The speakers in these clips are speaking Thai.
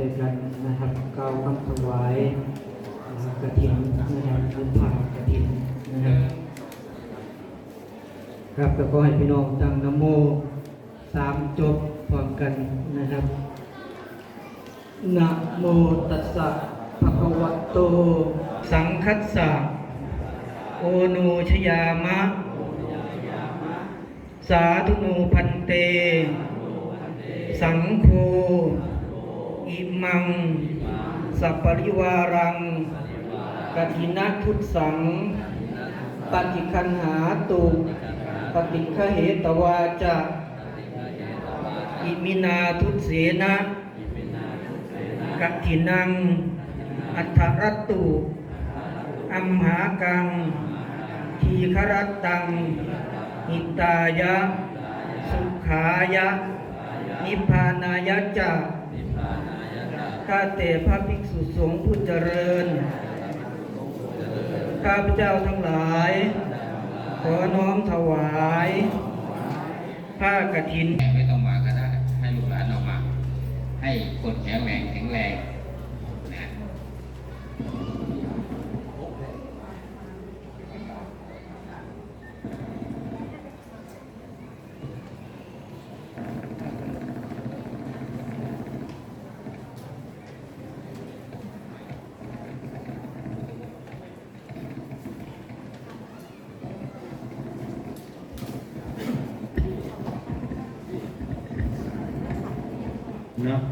ด้วยกันนะครับกล่าวคำถวายนะครับกระถินนะครับบุญผ่ากระถินนะครับครับแล้วก็ให้พี่น้องตั้งนโมสามจบพร้อมกันนะครับนะโมตัสสะภะคะวะโต สังคัสสะโอโนชยามะ สาธุโนพันเต สังโฆ อิมัง สัปริวารังกถินะทุตสัง ปฏิคันหาตุปฏิฆเหตวาจะอิมินาทุตเสนะกัตินัง อัฏฐรัตตุอัมหากัง ทีครัตตัง หิตายะ สุขายะ นิพพานายะจะ ข้าแต่พระภิกษุสงฆ์ผู้เจริญ ข้าพเจ้าทั้งหลาย ขอน้อมถวายผ้ากรถินไม่ต้องมาก็ได้ ให้ลูกหลานออกมา ให้คนแข็งแรงแข็งแรง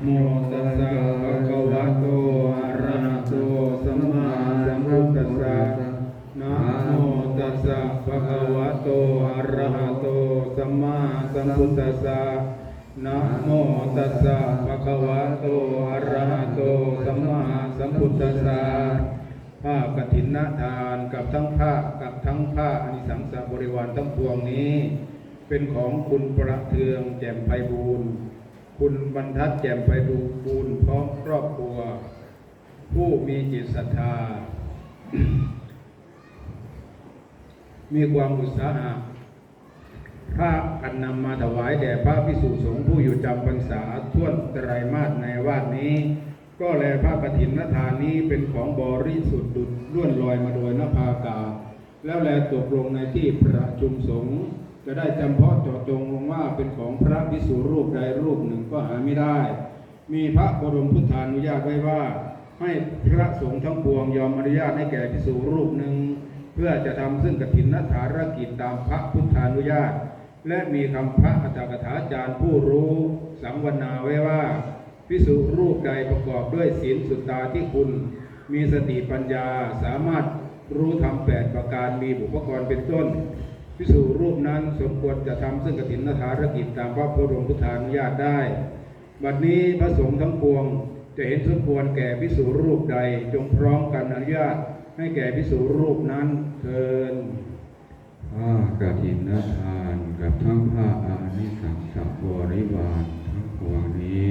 โมตัสสะภะคะวะโตอะระหะโตสัมมาสัมพุทธัสสะนะโมตัสสะภะคะวะโตอะระหะโตสัมมาสัมพุทธัสสะนะโมตัสสะภะคะวะโตอะระหะโตสัมมาสัมพุทธัสสะผ้ากฐินนาทานกับทั้งผ้ากับทั้งผ้าอนิสังสาบริวารทั้งปวงนี้ เป็นของคุณประเทืองแจ่มไพบูรณ์ คุณบรรทัดแจ่มไปดูบูญพร้อมครอบครัว ผู้มีจิตศรัทธา มีความอุตสาหะพระกันนำมาถวายแด่พระพิสุสงฆ์ผู้อยู่จำพรรษาท่วนไตรมาสในวาดนี้ ก็แลพระกฐินนทานนี้เป็นของบริสุทธิ์ดุจล้วนลอยมาโดยนภากา แล้วแลตกลงในที่ประชุมสงฆ์ จะได้จำเพาะเจาะจงลงว่าเป็นของพระพิสุรูปใดรูปหนึ่งก็หาไม่ได้ มีพระบรมพุทธานุญาตไว้ว่า ให้พระสงฆ์ทั้งปวงยอมอนุญาตให้แก่พิสุรูปหนึ่ง เพื่อจะทำซึ่งกฐินนัฐารกิจตามพระพุทธานุญาต และมีคำพระอัตถกถาจารย์ผู้รู้สังวนาไว้ว่าพิสุรูปใดประกอบด้วยศีลสุตตาที่คุณ มีสติปัญญาสามารถรู้ธรรมแปดประการมีบุพกรเป็นต้น พิสุรูปนั้นสมควรจะทำซึ่งกฐินนฐารกิจตามพระบรมพุทธานุญาตได้ บัดนี้พระสงฆ์ทั้งปวงจะเห็นสมควรแก่พิสุรูปใดจงพร้อมกันอนุญาตให้แก่พิสุรูปนั้นเทินผ้ากฐินนทานกับทั้งผ้าอานิสังสบริวารทั้งปวงนี้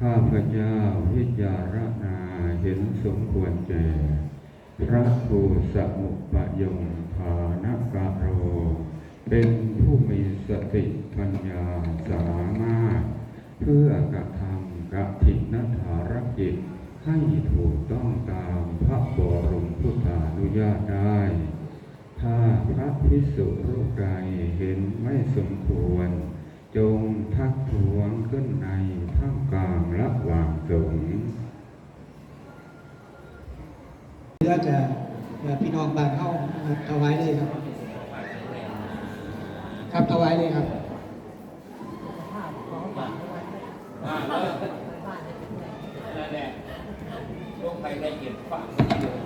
ข้าพเจ้าพิจารณาเห็นสมควรแก่ พระครูสมุปยงฐานกะโร เป็นผู้มีสติปัญญาสามารถ เพื่อกระทำกฐินฐารกิจ ให้ถูกต้องตามพระบรมพุทธานุญาตได้ ถ้าพระพิสุรูปใดเห็นไม่สมควร จงทักท้วงขึ้นในท่ามกลางระหว่างสงฆ์ เพื่อจะพี่น้องบานเข้าถวายเลยครับ ครับถวายเลยครับนั่นแหละลงไปได้เก็บฝังเลย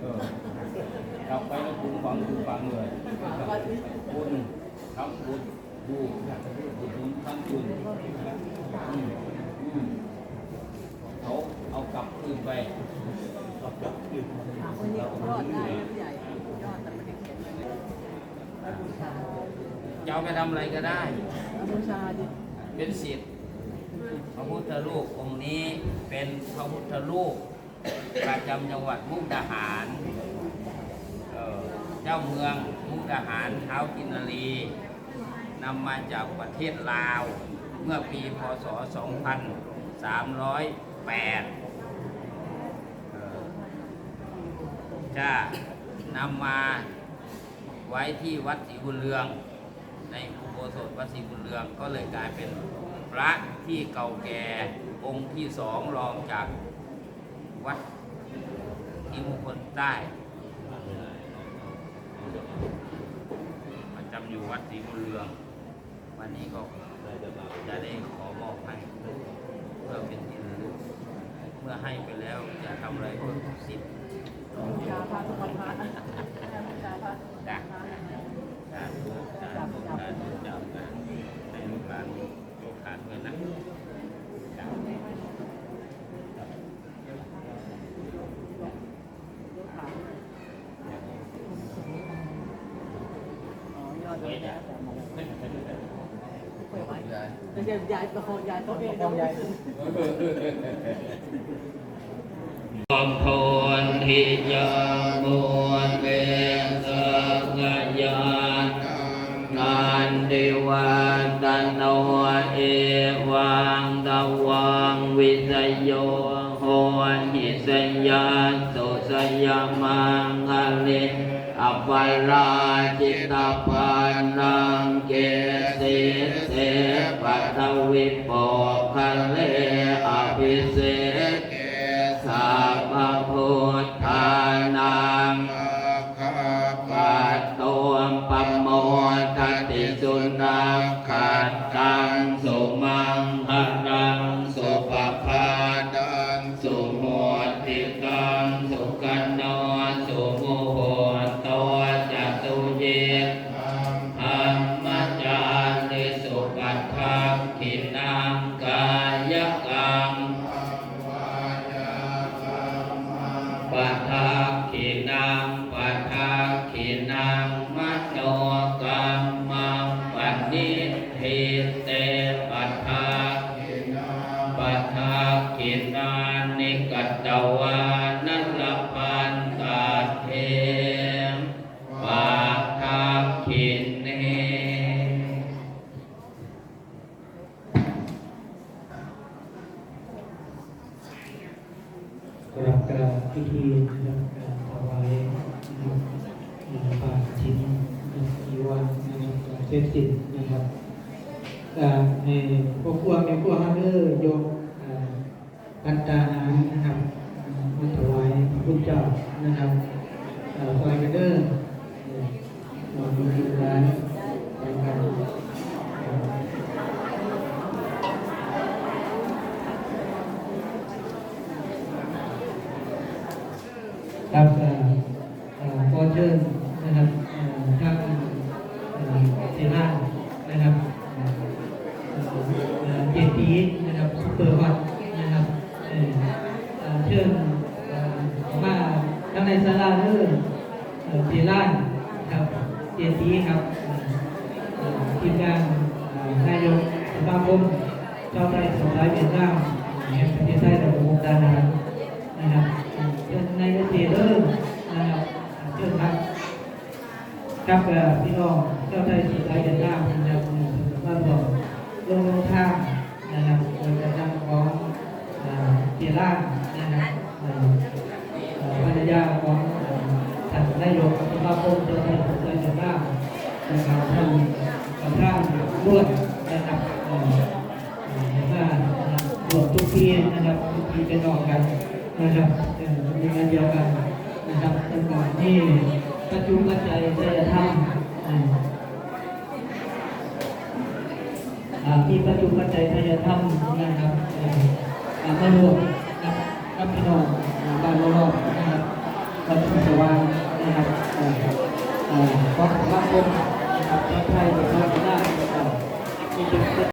เออเราไปแล้วคุณฝังคุณฝังเลยคุณทำบุญดูบุญทำบุญอืมอืมเขาเอากลับคืนไปเอากลับคืน วันนี้ผมรอดได้ใหญ่ยอดแต่ไม่ได้เขียนเลย จะเอาไปทำอะไรก็ได้ บูชาดิเป็นสิทธิ์พระพุทธรูปองค์นี้เป็นพระพุทธรูปประจำจังหวัดมุกดาหารเอ่อเจ้าเมืองมุกดาหารเท้ากินนารีนำมาจากประเทศลาว เมื่อปีพศสามร้อยแปดจะนำมาไว้ที่วัดศรีบุญเรือง ในอุโบสถวัดศรีบุญเรืองก็เลยกลายเป็นพระที่เก่าแก่องค์ที่สองรองจากวัดที่มงคลใต้ประจำอยู่วัดศรีบุญเรือง วันนี้ก็จะได้ขอมอบให้เพื่อเป็นที่ระลึกเมื่อให้ไปแล้วจะทำอะไรก็สิบ ชาพาสุขภาพชาพา จ้ะสาธุสาธุสาธุเจ้านะให้ลูกหลานโอกาสด้วยนะจ้ะ อ๋อยอดเลยนะ ไม่ใช่ยายประคองยายเขาเองยายอมโพนทิยามนเวสกยานนันติวันตันโนเอวังตวังวิสยโยโหหิสยาสุสยามังคะเลอปาราจิตาปันนังเก สิเสปัตวิปโปคะเลอภิเศษสัพพพุทธานังปัตตวมปโมทติสุนัขขัดตังสุมังหรังสุปปาดังสุโหติตังสุ ขินเนกราบกราบพิธีนะครับการถวายนะครับปาชินอีวันนะครับเสร็จสิ้นนะครับการให้พวกพวกแม่พวกฮันเดอร์ยกอ่าปันตาหารนะครับมาถวายพระพุทธเจ้านะครับอ่าซอยกันเดอร์ ครับเอ่อเอ่อขอเชิญนะครับเอ่างเอ่อเซน่านะครับเอ่อเอ่อเจตีนะครับซุปเปอร์ฮอตนะครับเอ่อเชิญมาทางในศาลาเด้อเอ่อเจล่านครับ เจตีครับทีมงานนายกสมาคมชาไทยสงขลาเวียดนามแห่งประเทศไทยและมุกดาหารนะครับเชิญในเสียเริ่มนะครับเชิญครับครับพี่น้องเจ้าไทยสุดท้ายเดินหน้านะครับบ้านบอกลงลงทางนะครับโดยการนำของเอ่อเสียร่างนะครับภรรยาของท่านนายกสมาคมเจ้าไท นะครับท่านประธานร่วมนะครับเอ่อเห็นว่านะครับรวมทุกทีนะครับทุกทีเป็นออกกันนะครับเอ่อมีงานเดียวกันนะครับตั้งแต่ที่ประชุมกระจายได้ทำพี่ประชุมกระจายได้ทำนะครับอ่ออ่ามารวมกับพี่น้องบ้านรอบๆนะครับวัดสุสวรรณนะครับเอ่อเอ่อขอขอบคุณนะครับเพระราะครับที่เป็น